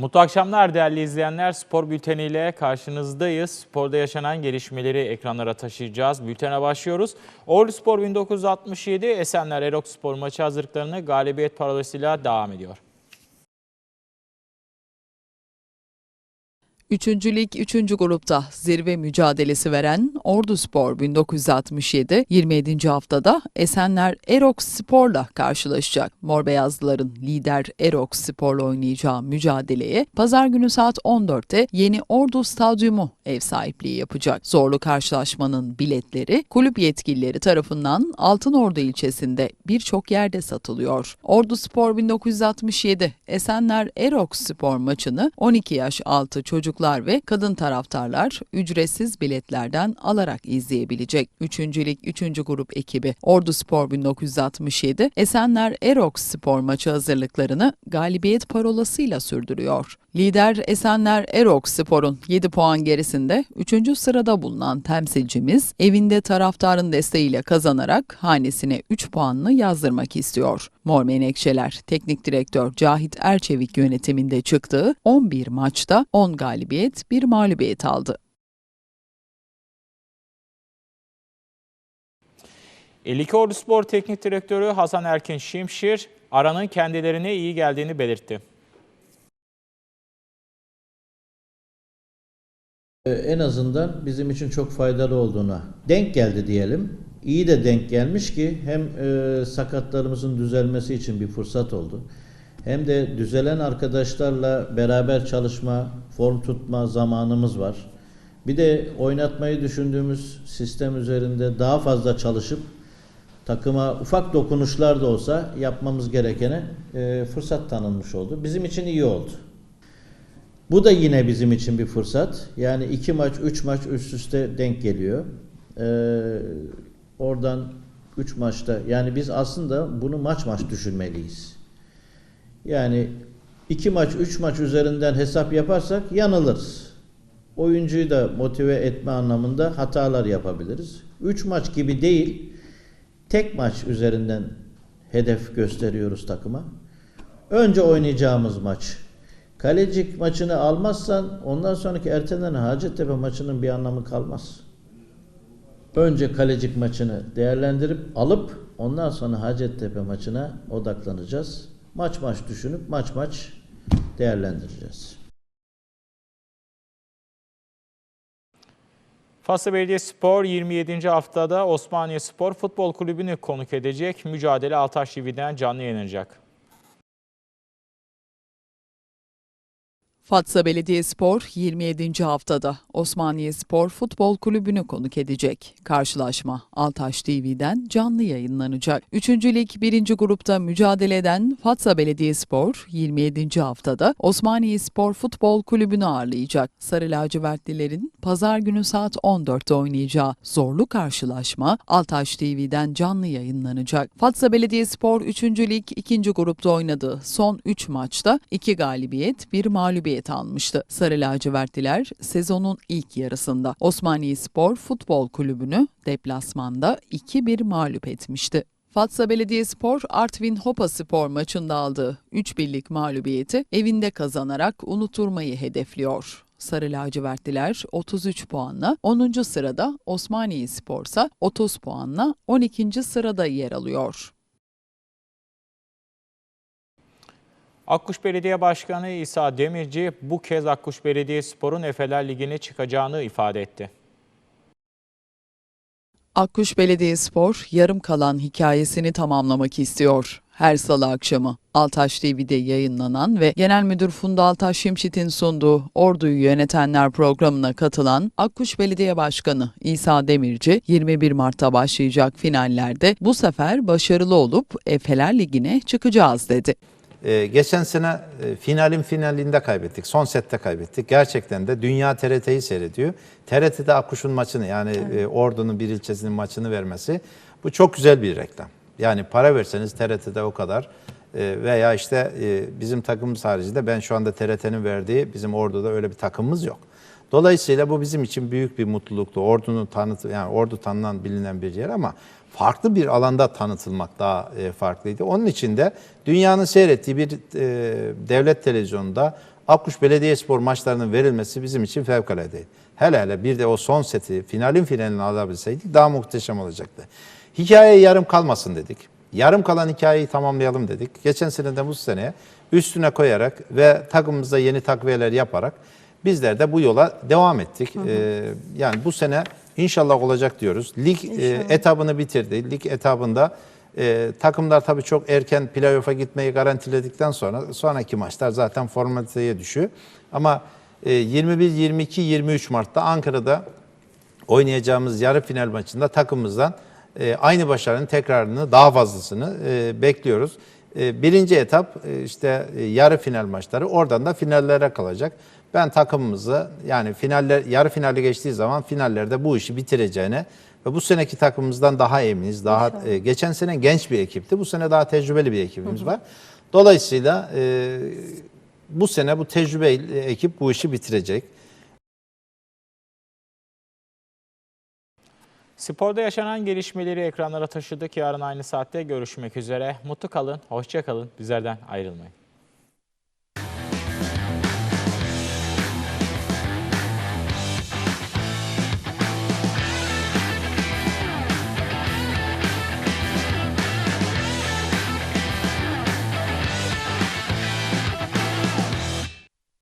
Mutlu akşamlar değerli izleyenler. Spor bülteniyle karşınızdayız. Sporda yaşanan gelişmeleri ekranlara taşıyacağız. Bültene başlıyoruz. Ordu Spor 1967 Esenler Erok Spor maçı hazırlıklarını galibiyet parolasıyla devam ediyor. Üçüncü Lig 3. grupta zirve mücadelesi veren Ordu Spor 1967 27. haftada Esenler Erox Spor'la karşılaşacak. Mor Beyazlıların lider Erox Spor'la oynayacağı mücadeleye pazar günü saat 14'te Yeni Ordu Stadyumu ev sahipliği yapacak. Zorlu karşılaşmanın biletleri kulüp yetkilileri tarafından Altınordu ilçesinde birçok yerde satılıyor. Ordu Spor 1967 Esenler Erox Spor maçını 12 yaş altı çocuklar ve kadın taraftarlar ücretsiz biletlerden alarak izleyebilecek. 3. Lig 3. grup ekibi Ordu Spor 1967 Esenler Erox Spor maçı hazırlıklarını galibiyet parolasıyla sürdürüyor. Lider Esenler Erox Spor'un 7 puan gerisinde 3. sırada bulunan temsilcimiz evinde taraftarın desteğiyle kazanarak hanesine 3 puanını yazdırmak istiyor. Mor Menekşeler Teknik Direktör Cahit Erçevik yönetiminde çıktığı 11 maçta 10 galibiyet, 1 mağlubiyet aldı. Ordu Spor Teknik Direktörü Hasan Erkin Şimşir, aranın kendilerine iyi geldiğini belirtti. Ee, en azından bizim için çok faydalı olduğuna denk geldi diyelim. İyi de denk gelmiş ki hem e, sakatlarımızın düzelmesi için bir fırsat oldu. Hem de düzelen arkadaşlarla beraber çalışma, form tutma zamanımız var. Bir de oynatmayı düşündüğümüz sistem üzerinde daha fazla çalışıp takıma ufak dokunuşlar da olsa yapmamız gerekene e, fırsat tanınmış oldu. Bizim için iyi oldu. Bu da yine bizim için bir fırsat. Yani iki maç, üç maç üst üste denk geliyor. Ee, oradan üç maçta yani biz aslında bunu maç maç düşünmeliyiz. Yani iki maç, üç maç üzerinden hesap yaparsak yanılırız. Oyuncuyu da motive etme anlamında hatalar yapabiliriz. Üç maç gibi değil, tek maç üzerinden hedef gösteriyoruz takıma. Önce oynayacağımız maç. Kalecik maçını almazsan ondan sonraki ertelenen Hacettepe maçının bir anlamı kalmaz. Önce Kalecik maçını değerlendirip alıp ondan sonra Hacettepe maçına odaklanacağız. Maç maç düşünüp maç maç değerlendireceğiz. Faslı Belediyespor 27. haftada Osmaniye Spor Futbol Kulübü'nü konuk edecek. Mücadele Altaş TV'den canlı yayınlanacak. Fatsa Belediyespor 27. haftada Osmaniye Spor Futbol Kulübü'nü konuk edecek. Karşılaşma Altaş TV'den canlı yayınlanacak. 3. Lig 1. grupta mücadele eden Fatsa Belediyespor 27. haftada Osmaniye Spor Futbol Kulübü'nü ağırlayacak. Sarı lacivertlilerin pazar günü saat 14'te oynayacağı zorlu karşılaşma Altaş TV'den canlı yayınlanacak. Fatsa Belediyespor 3. Lig 2. grupta oynadığı son 3 maçta 2 galibiyet, 1 mağlubiyet almıştı. Sarı lacivertliler sezonun ilk yarısında Osmaniye Spor Futbol Kulübü'nü deplasmanda 2-1 mağlup etmişti. Fatsa Belediyespor Artvin Hopa Spor maçında aldığı 3 birlik mağlubiyeti evinde kazanarak unuturmayı hedefliyor. Sarı lacivertliler 33 puanla 10. sırada Osmaniye Spor ise 30 puanla 12. sırada yer alıyor. Akkuş Belediye Başkanı İsa Demirci bu kez Akkuş Belediyespor'un Efeler Ligi'ne çıkacağını ifade etti. Akkuş Belediyespor yarım kalan hikayesini tamamlamak istiyor. Her salı akşamı Altaş TV'de yayınlanan ve Genel Müdür Funda Altaş Şimşit'in sunduğu Ordu'yu Yönetenler programına katılan Akkuş Belediye Başkanı İsa Demirci 21 Mart'ta başlayacak finallerde bu sefer başarılı olup Efeler Ligi'ne çıkacağız dedi. Ee, geçen sene e, finalin finalinde kaybettik. Son sette kaybettik. Gerçekten de dünya TRT'yi seyrediyor. TRT'de Akkuş'un maçını yani e, Ordu'nun bir ilçesinin maçını vermesi bu çok güzel bir reklam. Yani para verseniz TRT'de o kadar e, veya işte e, bizim takımımız haricinde ben şu anda TRT'nin verdiği bizim Ordu'da öyle bir takımımız yok. Dolayısıyla bu bizim için büyük bir mutluluktu. Ordunun tanıtı yani Ordu tanınan bilinen bir yer ama farklı bir alanda tanıtılmak daha e, farklıydı. Onun için de dünyanın seyrettiği bir e, devlet televizyonunda Akkuş Belediyespor maçlarının verilmesi bizim için fevkalade. Hele hele bir de o son seti finalin finalini alabilseydik daha muhteşem olacaktı. Hikaye yarım kalmasın dedik. Yarım kalan hikayeyi tamamlayalım dedik. Geçen sene de bu sene üstüne koyarak ve takımımızda yeni takviyeler yaparak bizler de bu yola devam ettik. Ee, yani bu sene inşallah olacak diyoruz. Lig e, etabını bitirdi. Lig etabında e, takımlar tabii çok erken playoff'a gitmeyi garantiledikten sonra sonraki maçlar zaten formaliteye düşüyor. Ama e, 21, 22, 23 Mart'ta Ankara'da oynayacağımız yarı final maçında takımımızdan e, aynı başarının tekrarını daha fazlasını e, bekliyoruz. E, birinci etap e, işte e, yarı final maçları oradan da finallere kalacak. Ben takımımızı yani finaller yarı finali geçtiği zaman finallerde bu işi bitireceğine ve bu seneki takımımızdan daha eminiz. Daha e, geçen sene genç bir ekipti. Bu sene daha tecrübeli bir ekibimiz var. Dolayısıyla e, bu sene bu tecrübeli ekip bu işi bitirecek. Sporda yaşanan gelişmeleri ekranlara taşıdık. Yarın aynı saatte görüşmek üzere. Mutlu kalın, hoşça kalın. Bizlerden ayrılmayın.